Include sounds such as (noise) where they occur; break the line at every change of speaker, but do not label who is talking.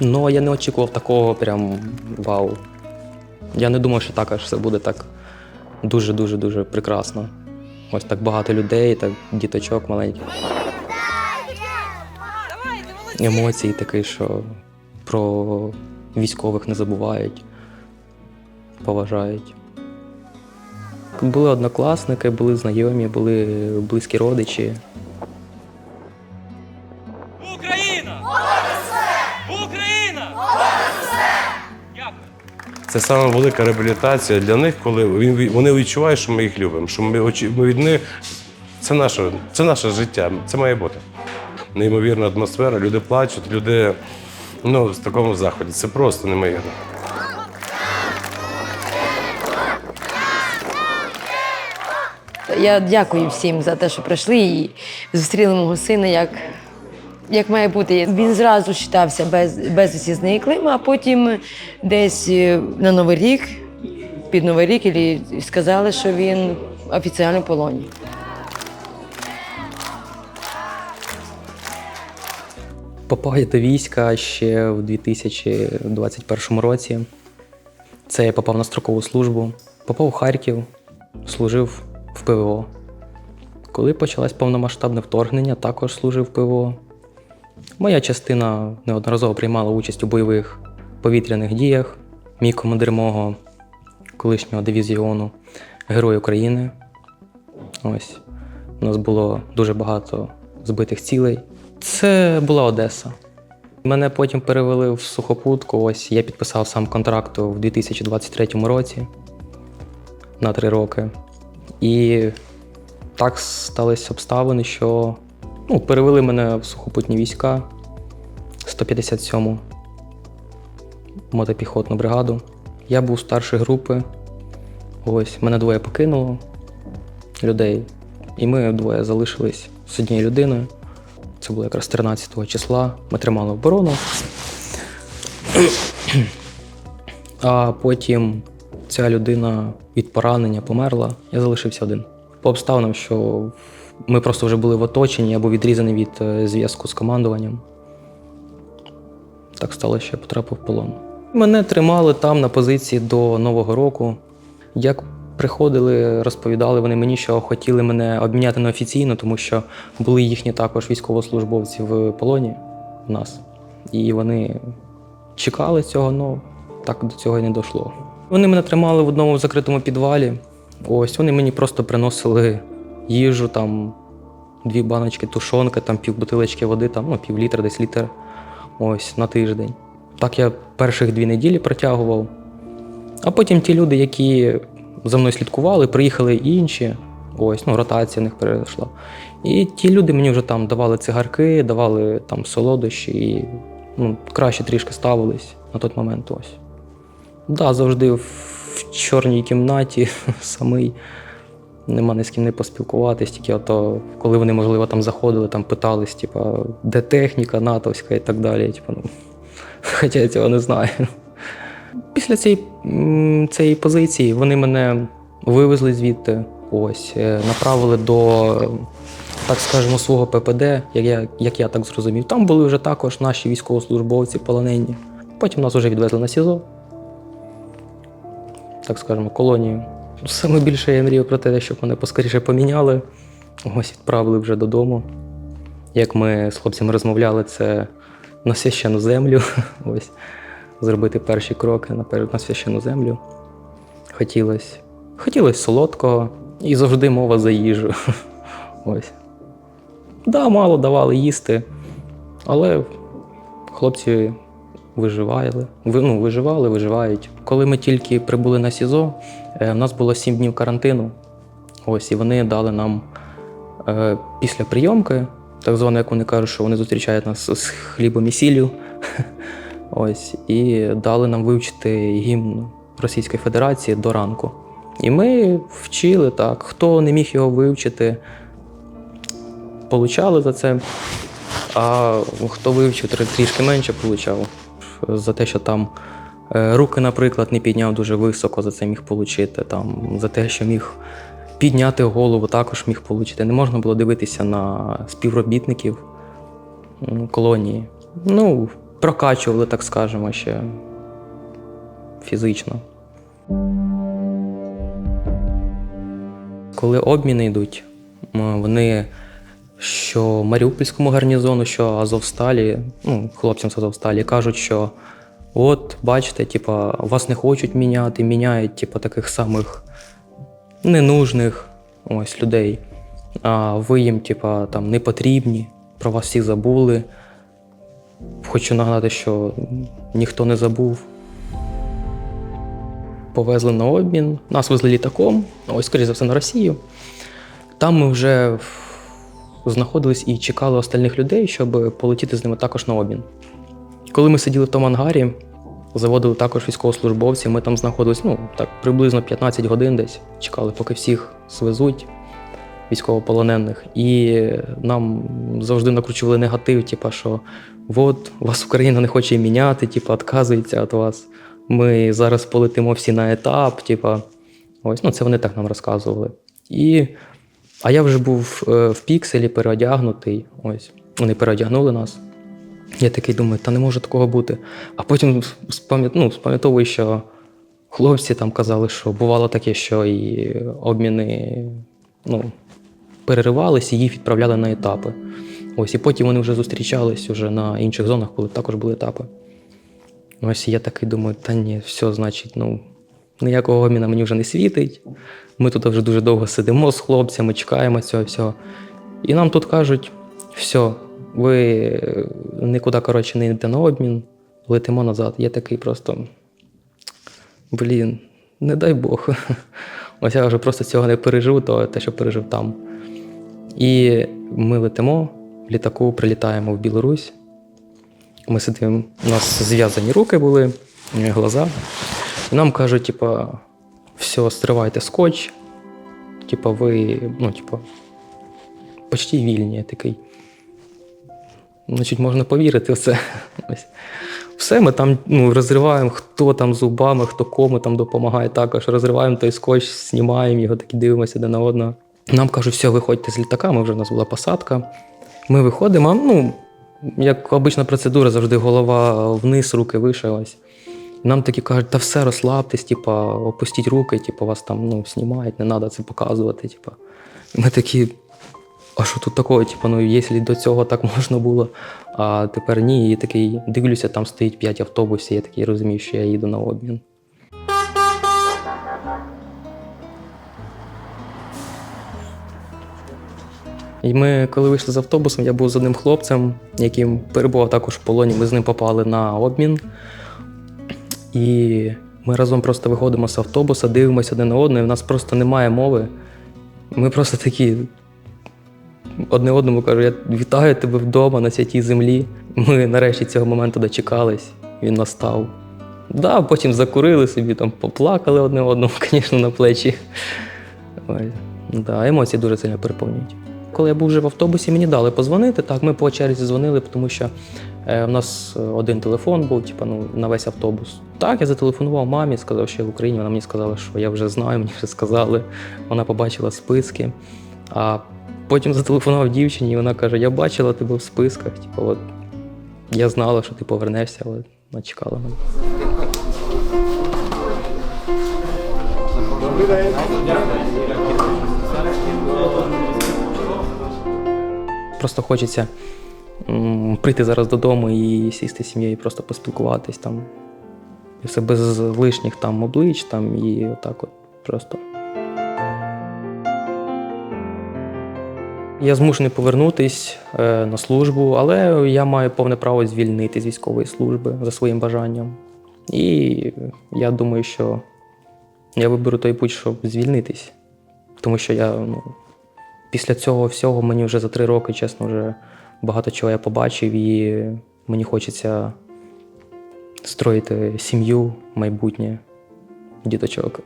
Ну, я не очікував такого прям вау. Я не думав, що так аж все буде так дуже-дуже дуже прекрасно. Ось так багато людей, так діточок маленьких. Емоції такі, що про військових не забувають, поважають. Були однокласники, були знайомі, були близькі родичі.
Це саме велика реабілітація для них, коли вони відчувають, що ми їх любимо, що ми, від них. Це наше, це наше життя, це має бути. Неймовірна атмосфера, люди плачуть, люди ну, в такому заході. Це просто неймовірно.
Я дякую всім за те, що прийшли і зустріли мого сина як, як має бути. Він зразу вважався без, безвісті зниклим, а потім десь е, на Новий рік, під Новий рік, сказали, що він офіційно в полоні.
Попав до війська ще в 2021 році. Це я попав на строкову службу. Попав у Харків, служив в ПВО. Коли почалось повномасштабне вторгнення, також служив в ПВО. Моя частина неодноразово приймала участь у бойових повітряних діях. Мій командир мого колишнього дивізіону Герой України. Ось. У нас було дуже багато збитих цілей. Це була Одеса. Мене потім перевели в сухопутку. Ось я підписав сам контракт у 2023 році на три роки. І так сталися обставини, що ну, перевели мене в сухопутні війська 157-му мотопіхотну бригаду. Я був старшої групи. Ось мене двоє покинуло людей. І ми двоє залишились з однією людиною. Це було якраз 13 числа. Ми тримали оборону. А потім ця людина від поранення померла. Я залишився один. По обставинам, що ми просто вже були в оточенні, я був відрізаний від е, зв'язку з командуванням. Так стало, що я потрапив в полон. Мене тримали там на позиції до Нового року. Як приходили, розповідали вони мені, що хотіли мене обміняти неофіційно, тому що були їхні також військовослужбовці в полоні у нас. І вони чекали цього, але так до цього і не дійшло. Вони мене тримали в одному закритому підвалі. Ось вони мені просто приносили їжу, там дві баночки тушонки, там пів бутилочки води, там, ну, пів літра, десь літр. Ось на тиждень. Так я перших дві неділі протягував. А потім ті люди, які за мною слідкували, приїхали інші. Ось, ну, ротація в них перейшла. І ті люди мені вже там давали цигарки, давали там солодощі і ну, краще трішки ставились на той момент. Ось. Да, завжди чорній кімнаті (laughs) самий. Нема ні з ким не поспілкуватись, тільки ото, коли вони, можливо, там заходили, там питались, типа, де техніка натовська і так далі. Типа, ну, (laughs) хоча я цього не знаю. Після цієї, цієї позиції вони мене вивезли звідти, ось, е, направили до, так скажемо, свого ППД, як я, як я так зрозумів. Там були вже також наші військовослужбовці полонені. Потім нас вже відвезли на СІЗО, так скажемо, колонію. Саме більше я мрію про те, щоб мене поскоріше поміняли. Ось відправили вже додому. Як ми з хлопцями розмовляли, це на священну землю. (laughs) Ось зробити перші кроки наперед на священну землю. Хотілося. Хотілося солодкого і завжди мова за їжу. (laughs) Ось. Да, мало давали їсти, але хлопці виживали. Ви- Ну, виживали, виживають. Коли ми тільки прибули на СІЗО, е, в нас було 7 днів карантину. Ось, і вони дали нам е, після прийомки, так звано, як вони кажуть, що вони зустрічають нас з хлібом і сіллю. (laughs) Ось, і дали нам вивчити гімн Російської Федерації до ранку. І ми вчили так. Хто не міг його вивчити, получали за це. А хто вивчив трішки менше, получав. За те, що там е, руки, наприклад, не підняв дуже високо, за це міг отримати. Там, за те, що міг підняти голову, також міг отримати. Не можна було дивитися на співробітників колонії. Ну, прокачували, так скажемо, ще фізично. Коли обміни йдуть, вони що Маріупольському гарнізону, що Азовсталі, ну, хлопцям з Азовсталі, кажуть, що от, бачите, типа, вас не хочуть міняти, міняють типа, таких самих ненужних ось, людей. А ви їм, типа, там, не потрібні, про вас всі забули. Хочу нагадати, що ніхто не забув. Повезли на обмін, нас везли літаком, ось, скоріше за все, на Росію. Там ми вже знаходились і чекали остальних людей, щоб полетіти з ними також на обмін. Коли ми сиділи в тому ангарі, заводили також військовослужбовців, ми там знаходились ну, так, приблизно 15 годин десь, чекали, поки всіх свезуть військовополонених. І нам завжди накручували негатив, типу, що от вас Україна не хоче міняти, типу, відказується від вас. Ми зараз полетимо всі на етап, типу, ось, ну це вони так нам розказували. І, а я вже був е, в пікселі переодягнутий. Ось, вони переодягнули нас. Я такий думаю, та не може такого бути. А потім ну, спам'ятовую, що хлопці там казали, що бувало таке, що і обміни ну, переривалися їх відправляли на етапи. Ось, і потім вони вже зустрічались уже на інших зонах, коли також були етапи. Ось я такий думаю, та ні, все, значить, ну, ніякого обміна мені вже не світить. Ми тут вже дуже довго сидимо з хлопцями, чекаємо цього всього. І нам тут кажуть: все, ви е, нікуди, коротше, не йдете на обмін, летимо назад. Я такий просто. Блін, не дай Бог. (laughs) Ось я вже просто цього не пережив, то те, що пережив там. І ми летимо в літаку, прилітаємо в Білорусь. Ми сидимо, у нас зв'язані руки були, глаза. І нам кажуть, типа, все, стривайте скотч. Типа, ви, ну, типа, почти вільні. Я такий. Значить, можна повірити в це. Все, ми там ну, розриваємо, хто там зубами, хто кому там допомагає також. Розриваємо той скотч, знімаємо його, такі дивимося один на одного. Нам кажуть, все, виходьте з літака, ми вже у нас була посадка. Ми виходимо, ну, як обична процедура, завжди голова вниз, руки вище. Ось. Нам такі кажуть, та все, розслабтесь, типа, опустіть руки, типа, вас там ну, знімають, не треба це показувати. Типа. Ми такі, а що тут такого? Типа, ну, якщо до цього так (laughs) можна було, а тепер ні. І такий дивлюся, там стоїть 5 автобусів, я такий розумію, що я їду на обмін. І ми, коли вийшли з автобусом, я був з одним хлопцем, яким перебував також в полоні. Ми з ним попали на обмін. І ми разом просто виходимо з автобуса, дивимося один на одного, і в нас просто немає мови. Ми просто такі одне одному кажу, я вітаю тебе вдома на святій землі. Ми нарешті цього моменту дочекались, він настав. Да, потім закурили собі, там поплакали одне одному, (laughs) звісно, на плечі. Ой, да, емоції дуже сильно переповнюють. Коли я був вже в автобусі, мені дали позвонити. Так, ми по черзі дзвонили, тому що е, в нас е, один телефон був, типу, ну, на весь автобус. Так, я зателефонував мамі, сказав, що я в Україні. Вона мені сказала, що я вже знаю, мені вже сказали. Вона побачила списки. А потім зателефонував дівчині, і вона каже: Я бачила тебе в списках. Типу, от я знала, що ти повернешся, але вона чекала мене. Просто хочеться прийти зараз додому і сісти з сім'єю, просто поспілкуватись там. І все без лишніх там облич, там і отак от просто. Я змушений повернутись е, на службу, але я маю повне право звільнити з військової служби за своїм бажанням. І я думаю, що я виберу той путь, щоб звільнитись. Тому що я ну, після цього всього мені вже за три роки, чесно, вже багато чого я побачив, і мені хочеться строїти сім'ю, майбутнє, діточок.